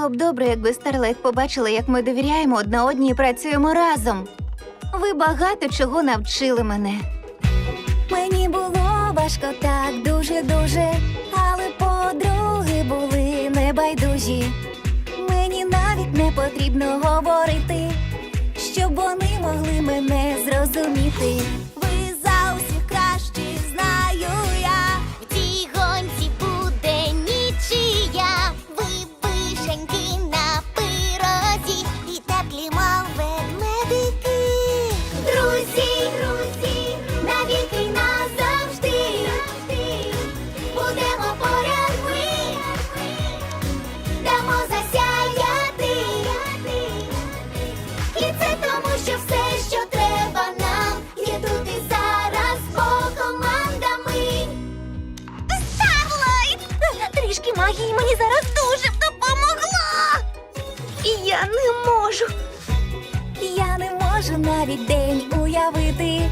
Було б добре, якби Старлайт побачила, як ми довіряємо одна одній і працюємо разом. Ви багато чого навчили мене. Мені було важко так дуже-дуже, але подруги були небайдужі. Мені навіть не потрібно говорити, щоб вони могли мене зрозуміти. Можу навіть день уявити,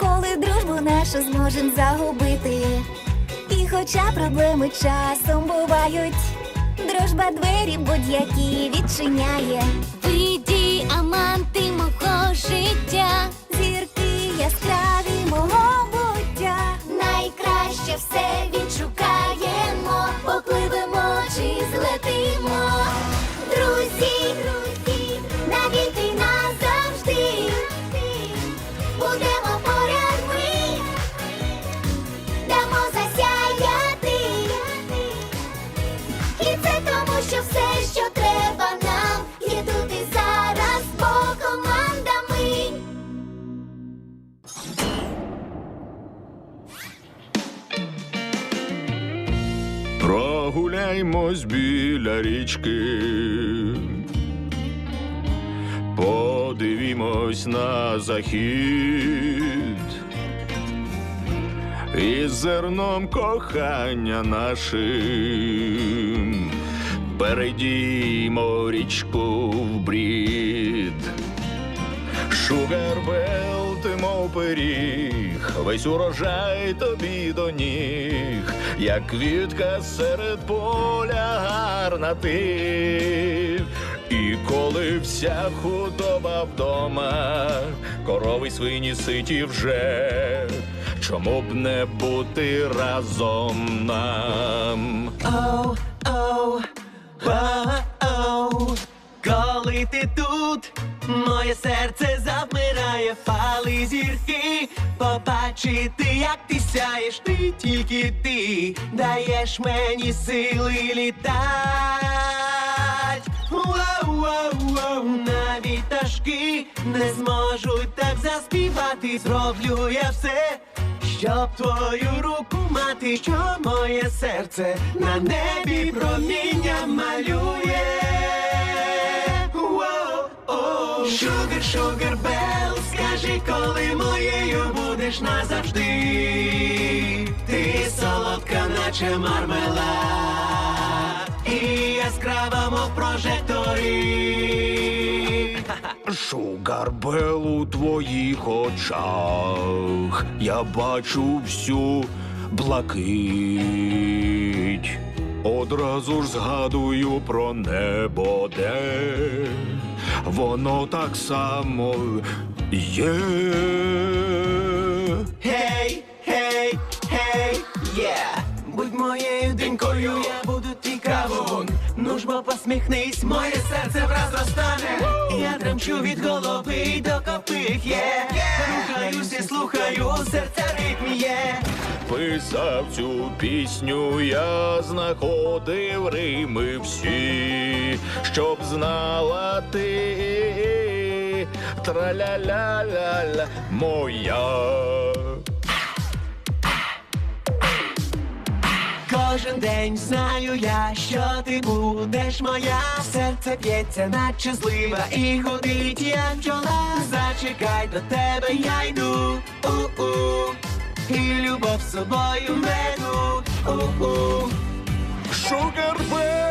коли дружбу нашу зможем загубити. І хоча проблеми часом бувають, дружба двері будь-які відчиняє. Ви діаманти мого життя. Зірки яскраві мого буття. Найкраще все відшукаємо, Прогуляймось біля річки. Подивімось на захід. І зерном кохання нашим перейдімо річку в брід. Шугарбел, мов пиріг, весь урожай тобі до ніг, як квітка серед поля гарна ти. І коли вся худоба вдома, корови свині ситі вже, чому б не бути разом нам? Оу, оу, оу, коли ти тут, моє серце завмирає, пали зірки, побачити, як ти сяєш, ти тільки ти даєш мені сили літать. Воу, воу, воу, навіть пташки не зможуть так заспівати, зроблю я все. Щоб твою руку мати, що моє серце на небі проміння малює. Шугар, шугар бел, скажи, коли моєю будеш назавжди. Ти солодка, наче мармелад, і яскрава, мов прожектори. Шугарбел у твоїх очах я бачу всю блакить. Одразу ж згадую про небо, де воно так само є. Гей, гей, гей. Будь моєю донькою, я буду твій. Ну ж бо посміхнись, моє серце враз розтане. Я тремчу від голови до копих є. Рухаюсь і слухаю, серце в ритмі є. Писав цю пісню, я знаходив Рими всі, щоб знала ти траля-ля-ля-ля моя. Кожен день знаю я, що ти будеш моя. Серце б'ється, наче злива, і ходить як бджола. Зачекай до тебе, я йду. У-у. І любов з собою веду. У-у. Шугарбел,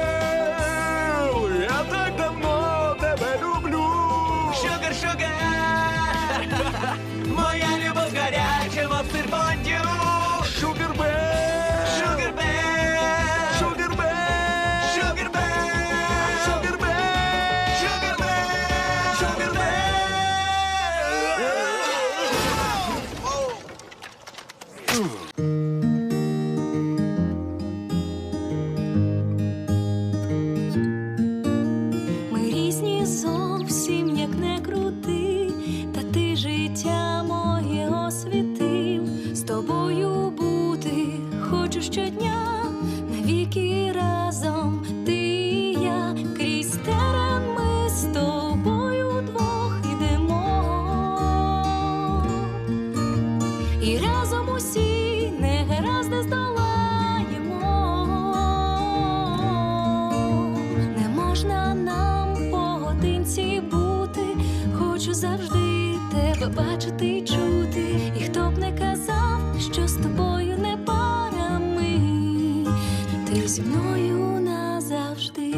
тобою бути, хочу щодня навіки разом ти і я крізь терен ми з тобою двох ідемо і разом усі не негаразди здолаємо, не можна нам погодинці бути, хочу завжди тебе бачити і чути. І хто б не казав що з тобою не пара ми, ти зі мною назавжди.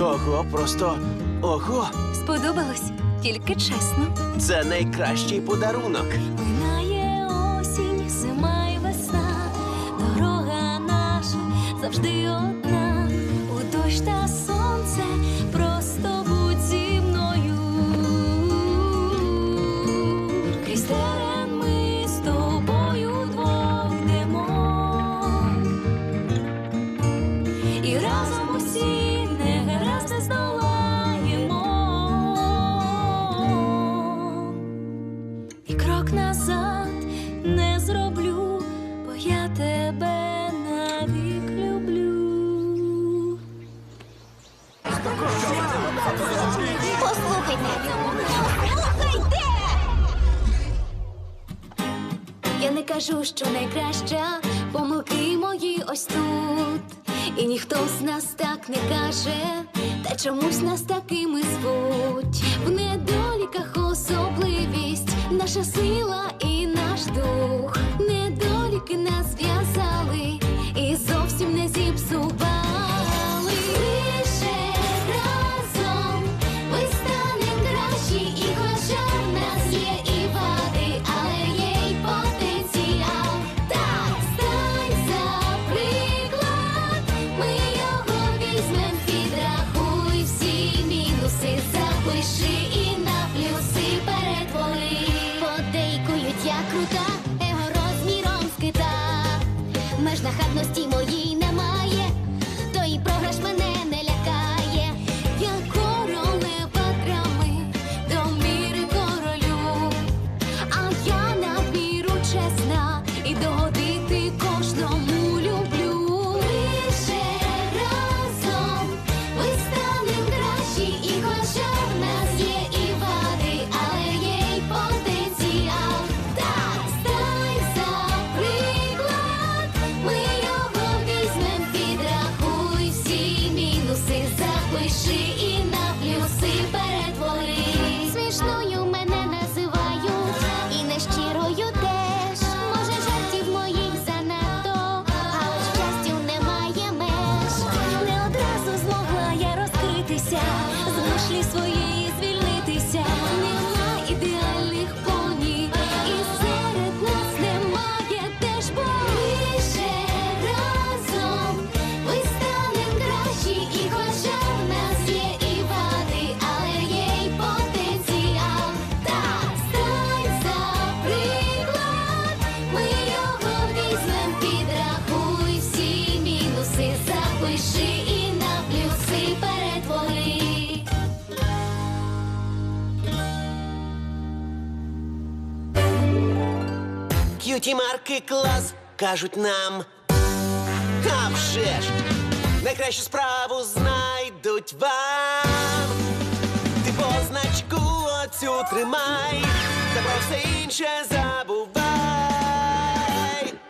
Ого, просто ого! Сподобалось, тільки чесно. Це найкращий подарунок. Минає осінь, зима і весна, дорога наша завжди одна, у дощ та сонце, І разом усі негаразди здолаємо. І крок назад не зроблю, бо я тебе навік люблю. Послухайте. Послухайте! Я не кажу, що найкраща, помилки мої ось тут. І ніхто з нас так не каже, та чомусь нас такими звуть. В недоліках особливість, наша сила і наш дух. Запиши і на плюси перетвори. Подейкують я крута, его розміром скита. Меж нахабності і К'юті марки клас кажуть нам. А вже ж! Найкращу справу знайдуть вам. Ти позначку оцю тримай, та про все інше забувай.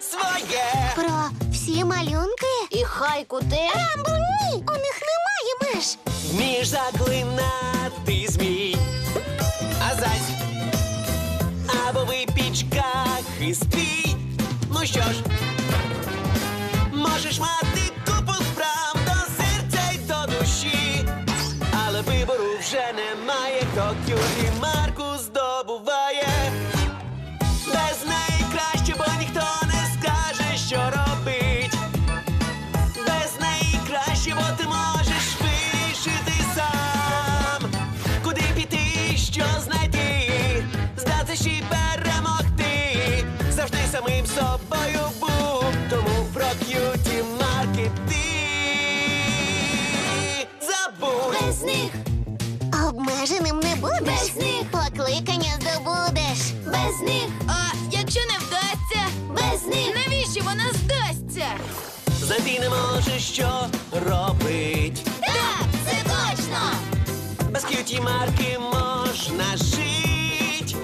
Своє Про всі малюнки? І хайку теж? Рамбо, ні! У них немає меж. вмієш заклинати змій. Що ж, можеш мати них. А якщо не вдасться, Без них. навіщо вона здасться? Знайти не можеш, що робить. Так, це точно. Без к'юті марки можна жить.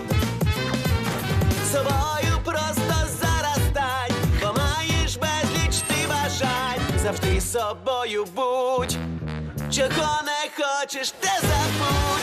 Собою просто зараз стань, бо маєш безліч ти бажань. Завжди собою будь. Чого не хочеш, те забудь.